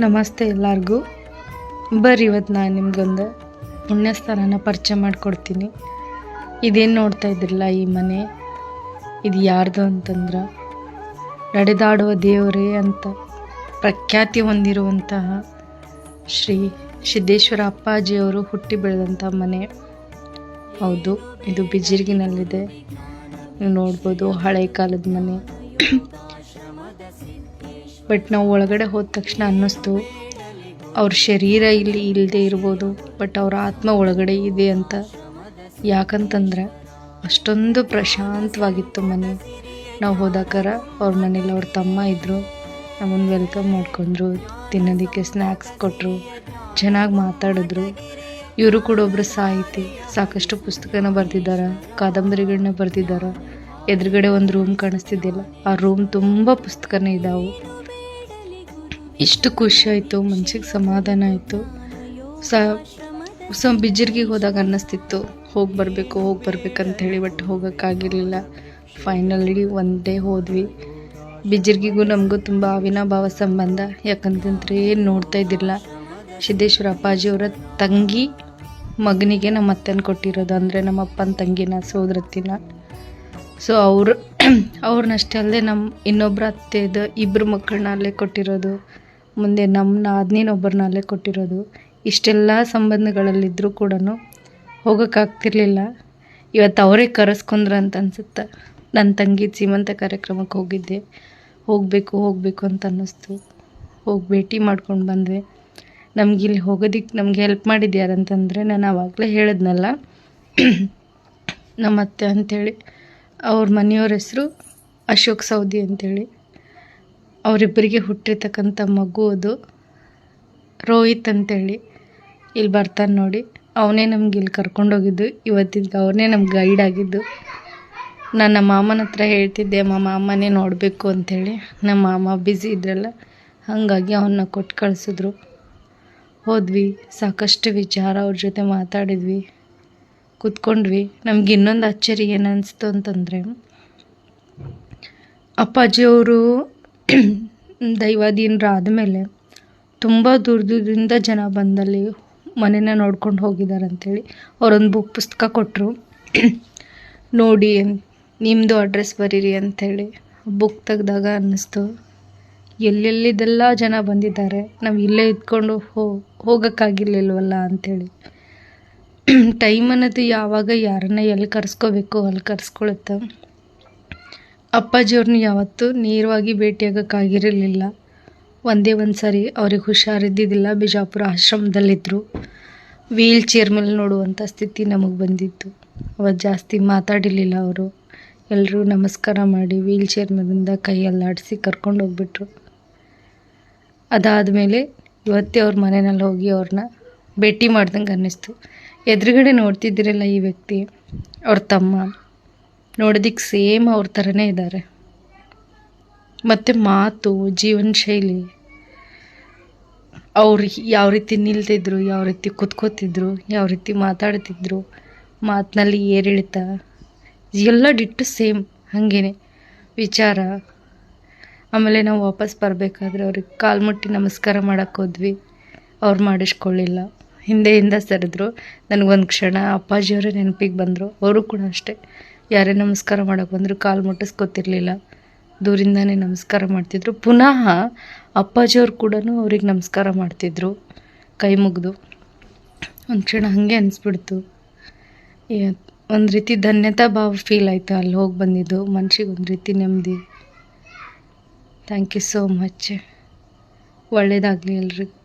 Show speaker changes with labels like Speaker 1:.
Speaker 1: ನಮಸ್ತೆ ಎಲ್ಲರಿಗೂ. ಬರ್ರಿ ಇವತ್ತು ನಾನು ನಿಮ್ಗೊಂದು ಪುಣ್ಯಸ್ಥಾನನ ಪರಿಚಯ ಮಾಡಿಕೊಡ್ತೀನಿ. ಇದೇನು ನೋಡ್ತಾ ಇದ್ರಲ್ಲ ಈ ಮನೆ? ಇದು ಯಾರ್ದು ಅಂತಂದ್ರೆ? ನಡೆದಾಡುವ ದೇವರೇ ಅಂತ ಪ್ರಖ್ಯಾತಿ ಹೊಂದಿರುವಂತಹ ಶ್ರೀ ಸಿದ್ದೇಶ್ವರ ಅಪ್ಪಾಜಿಯವರು ಹುಟ್ಟಿ ಬೆಳೆದಂಥ ಮನೆ. ಹೌದು, ಇದು ಬಿಜಿರ್ಗಿನಲ್ಲಿದೆ. ನೀವು ನೋಡ್ಬೋದು ಹಳೆ ಕಾಲದ ಮನೆ. ಬಟ್ ನಾವು ಒಳಗಡೆ ಹೋದ ತಕ್ಷಣ ಅನ್ನಿಸ್ತು, ಅವ್ರ ಶರೀರ ಇಲ್ಲಿ ಇಲ್ಲದೆ ಇರ್ಬೋದು, ಬಟ್ ಅವ್ರ ಆತ್ಮ ಒಳಗಡೆ ಇದೆ ಅಂತ. ಯಾಕಂತಂದ್ರೆ ಅಷ್ಟೊಂದು ಪ್ರಶಾಂತವಾಗಿತ್ತು ಮನೆ. ನಾವು ಹೋದಾಕಾರ ಅವ್ರ ಮನೇಲಿ ಅವ್ರ ತಮ್ಮ ಇದ್ದರು ನಮ್ಮನ್ನು ವೆಲ್ಕಮ್ ಮಾಡ್ಕೊಂಡ್ರು, ತಿನ್ನೋದಕ್ಕೆ ಸ್ನ್ಯಾಕ್ಸ್ ಕೊಟ್ಟರು ಚೆನ್ನಾಗಿ ಮಾತಾಡಿದ್ರು. ಇವರು ಕೂಡ ಒಬ್ಬರು ಸಾಹಿತಿ, ಸಾಕಷ್ಟು ಪುಸ್ತಕನ ಬರೆದಿದ್ದಾರೆ ಕಾದಂಬರಿಗಳನ್ನ ಬರೆದಿದ್ದಾರೆ. ಎದುರುಗಡೆ ಒಂದು ರೂಮ್ ಕಾಣಿಸ್ತಿದ್ದಿಲ್ಲ. ಆ ರೂಮ್ ತುಂಬ ಪುಸ್ತಕನೇ ಇದ್ದಾವೆ ಎಷ್ಟು ಖುಷಿ ಆಯಿತು, ಮನ್ಸಿಗೆ ಸಮಾಧಾನ ಆಯಿತು. ಸ ಬಿಜ್ಜರ್ಗಿಗೆ ಹೋದಾಗ ಅನ್ನಿಸ್ತಿತ್ತು, ಹೋಗಿ ಬರಬೇಕು, ಹೋಗಿ ಬರ್ಬೇಕಂತ ಹೇಳಿ ಬಟ್ ಹೋಗೋಕ್ಕಾಗಿರಲಿಲ್ಲ ಫೈನಲಿ ಒಂದೇ ಹೋದ್ವಿ. ಬಿಜ್ಜರ್ಗಿಗೂ ನಮಗೂ ತುಂಬ ಅವಿನಾಭಾವ ಸಂಬಂಧ, ಯಾಕಂತಂದ್ರೆ ಏನು ನೋಡ್ತಾ ಇದ್ದಿಲ್ಲ. ಸಿದ್ದೇಶ್ವರ ಅಪ್ಪಾಜಿಯವರ ತಂಗಿ ಮಗನಿಗೆ ನಮ್ಮ ಅತ್ತನ ಕೊಟ್ಟಿರೋದು, ಅಂದರೆ ನಮ್ಮ ಅಪ್ಪನ ತಂಗಿನ ಸೋದರತ್ತಿನ ಸೊ ಅವರು ಅವ್ರನ್ನಷ್ಟೇ ಅಲ್ಲದೆ ನಮ್ಮ ಇನ್ನೊಬ್ಬರ ಅತ್ತೆದು ಇಬ್ಬರು ಮಕ್ಕಳನ್ನ ಅಲ್ಲೇ ಕೊಟ್ಟಿರೋದು. ಮುಂದೆ ನಮ್ಮನ್ನ ಅದನ್ನೇನೊಬ್ಬರನ್ನ ಅಲ್ಲೇ ಕೊಟ್ಟಿರೋದು. ಇಷ್ಟೆಲ್ಲ ಸಂಬಂಧಗಳಲ್ಲಿದ್ದರೂ ಕೂಡ ಹೋಗೋಕ್ಕಾಗ್ತಿರ್ಲಿಲ್ಲ. ಇವತ್ತು ಅವರೇ ಕರೆಸ್ಕೊಂಡ್ರೆ ಅಂತ ಅನಿಸುತ್ತೆ? ನನ್ನ ತಂಗಿ ಸೀಮಂತ ಕಾರ್ಯಕ್ರಮಕ್ಕೆ ಹೋಗಿದ್ದೆ. ಹೋಗಬೇಕು ಹೋಗಬೇಕು ಅಂತ ಅನ್ನಿಸ್ತು. ಹೋಗಿ ಭೇಟಿ ಮಾಡ್ಕೊಂಡು ಬಂದೆ ಇಲ್ಲಿ ಹೋಗೋದಕ್ಕೆ ನಮಗೆ ಹೆಲ್ಪ್ ಮಾಡಿದ್ದು ಯಾರಂತಂದರೆ ನಾನು ಆವಾಗಲೇ ಹೇಳಿದ್ನಲ್ಲ. ನಮ್ಮ ಅತ್ತೆ ಅಂಥೇಳಿ ಅವ್ರ ಮನೆಯವ್ರ ಹೆಸರು ಅಶೋಕ್ ಸೌದಿ ಅಂತೇಳಿ ಅವರಿಬ್ಬರಿಗೆ ಹುಟ್ಟಿರ್ತಕ್ಕಂಥ ಮಗು ಅದು. ರೋಹಿತ್ ಅಂತೇಳಿ. ಇಲ್ಲಿ ಬರ್ತಾನೆ ನೋಡಿ. ಅವನೇ ನಮ್ಗೆ ಇಲ್ಲಿ ಕರ್ಕೊಂಡೋಗಿದ್ದು. ಇವತ್ತಿಗೆ ಅವನೇ ನಮ್ಗೆ ಗೈಡ್ ಆಗಿದ್ದು. ನಾನು ನಮ್ಮ ಮಾಮನ ಹತ್ರ ಹೇಳ್ತಿದ್ದೆ ಮಾಮ ಅಮ್ಮನೇ ನೋಡಬೇಕು ಅಂಥೇಳಿ ನಮ್ಮ ಮಾಮ ಬ್ಯುಸಿ ಇದ್ರಲ್ಲ, ಹಾಗಾಗಿ ಅವನ್ನ ಕೊಟ್ಟು ಕಳಿಸಿದ್ರು. ಹೋದ್ವಿ. ಸಾಕಷ್ಟು ವಿಚಾರ ಅವ್ರ ಜೊತೆ ಮಾತಾಡಿದ್ವಿ. ಕೂತ್ಕೊಂಡ್ವಿ. ನಮ್ಗೆ ಇನ್ನೊಂದು ಅಚ್ಚರಿ ಏನು ಅನಿಸ್ತು ಅಂತಂದರೆ ಅಪ್ಪಾಜಿಯವರು ದೈವಾಧೀನರಾದಮೇಲೆ ತುಂಬ ದೂರ ದೂರದಿಂದ ಜನ ಬಂದಲ್ಲಿ ಮನೇನ ನೋಡ್ಕೊಂಡು ಹೋಗಿದ್ದಾರೆ ಅಂಥೇಳಿ ಅವರೊಂದು ಬುಕ್ ಪುಸ್ತಕ ಕೊಟ್ಟರು ನೋಡಿ ನಿಮ್ಮದು ಅಡ್ರೆಸ್ ಬರೀರಿ ಅಂಥೇಳಿ ಬುಕ್ ತೆಗ್ದಾಗ ಅನ್ನಿಸ್ತು. ಎಲ್ಲೆಲ್ಲಿದೆಲ್ಲ ಜನ ಬಂದಿದ್ದಾರೆ, ನಾವು ಇಲ್ಲೇ ಇದ್ಕೊಂಡು ಹೋಗೋಕ್ಕಾಗಿರ್ಲಿಲ್ವಲ್ಲ ಅಂಥೇಳಿ ಟೈಮ್ ಅನ್ನೋದು ಯಾವಾಗ ಯಾರನ್ನ ಎಲ್ಲಿ ಕರೆಸ್ಕೋಬೇಕು, ಅಲ್ಲಿ ಕರೆಸ್ಕೊಳುತ್ತೆ. ಅಪ್ಪಾಜಿಯವ್ರನ್ನ ಯಾವತ್ತೂ ನೇರವಾಗಿ ಭೇಟಿಯಾಗೋಕ್ಕಾಗಿರಲಿಲ್ಲ. ಒಂದೇ ಒಂದು ಸಾರಿ ಅವ್ರಿಗೆ ಹುಷಾರಿದ್ದಿದ್ದಿಲ್ಲ. ಬಿಜಾಪುರ ಆಶ್ರಮದಲ್ಲಿದ್ದರು ವೀಲ್ ಚೇರ್ ಮೇಲೆ ನೋಡುವಂಥ ಸ್ಥಿತಿ ನಮಗೆ ಬಂದಿತ್ತು. ಅವತ್ತು ಜಾಸ್ತಿ ಮಾತಾಡಿರಲಿಲ್ಲ ಅವರು. ಎಲ್ಲರೂ ನಮಸ್ಕಾರ ಮಾಡಿ ವೀಲ್ ಚೇರ್ ಮೇಲಿಂದ ಕೈ ಅಲ್ಲಾಡಿಸಿ ಕರ್ಕೊಂಡು ಹೋಗ್ಬಿಟ್ರು. ಅದಾದಮೇಲೆ ಇವತ್ತೇ ಅವ್ರ ಮನೆಯಲ್ಲಿ ಹೋಗಿ ಅವ್ರನ್ನ ಭೇಟಿ ಮಾಡ್ದಂಗೆ ಅನ್ನಿಸ್ತು. ಎದುರುಗಡೆ ನೋಡ್ತಿದ್ದಿರಲ್ಲ ಈ ವ್ಯಕ್ತಿ, ಅವ್ರ ತಮ್ಮ. ನೋಡೋದಕ್ಕೆ ಸೇಮ್ ಅವ್ರ ಥರನೇ ಇದ್ದಾರೆ ಮತ್ತು ಮಾತು, ಜೀವನ ಶೈಲಿ, ಅವ್ರು ಯಾವ ರೀತಿ ನಿಲ್ತಿದ್ರು, ಯಾವ ರೀತಿ ಕುತ್ಕೋತಿದ್ರು, ಯಾವ ರೀತಿ ಮಾತಾಡ್ತಿದ್ರು, ಮಾತಿನಲ್ಲಿ ಏರಿಳಿತ, ಎಲ್ಲ ಡಿಟ್ಟು ಸೇಮ್ ಹಾಗೇನೆ. ವಿಚಾರ, ಆಮೇಲೆ ನಾವು ವಾಪಸ್ ಬರಬೇಕಾದ್ರೆ ಅವ್ರಿಗೆ ಕಾಲು ಮುಟ್ಟಿ ನಮಸ್ಕಾರ ಮಾಡೋಕ್ಕೆ ಹೋದ್ವಿ, ಅವ್ರು ಮಾಡಿಸ್ಕೊಳ್ಳಿಲ್ಲ. ಹಿಂದೆಯಿಂದ ಸರಿದ್ರು, ನನಗೊಂದು ಕ್ಷಣ ಅಪ್ಪಾಜಿಯವರೇ ನೆನಪಿಗೆ ಬಂದರು, ಅವರು ಕೂಡ ಅಷ್ಟೇ. ಯಾರೇ ನಮಸ್ಕಾರ ಮಾಡೋಕೆ ಬಂದರೂ ಕಾಲು ಮುಟ್ಟಿಸ್ಕೊತಿರ್ಲಿಲ್ಲ. ದೂರಿಂದನೇ ನಮಸ್ಕಾರ ಮಾಡ್ತಿದ್ರು. ಪುನಃ ಅಪ್ಪಾಜಿಯವ್ರು ಕೂಡ ಅವ್ರಿಗೆ ನಮಸ್ಕಾರ ಮಾಡ್ತಿದ್ರು. ಕೈ ಮುಗಿದು. ಒಂದು ಕ್ಷಣ ಹಾಗೆ ಅನಿಸ್ಬಿಡ್ತು. ಒಂದು ರೀತಿ ಧನ್ಯತಾ ಭಾವ ಫೀಲ್ ಆಯಿತು ಅಲ್ಲಿ ಹೋಗಿ ಬಂದಿದ್ದು. ಮನ್ಷಿಗೆ ಒಂದು ರೀತಿ ನೆಮ್ಮದಿ ಥ್ಯಾಂಕ್ ಯು ಸೋ ಮಚ್ ಒಳ್ಳೇದಾಗಲಿ ಎಲ್ರಿಗೂ.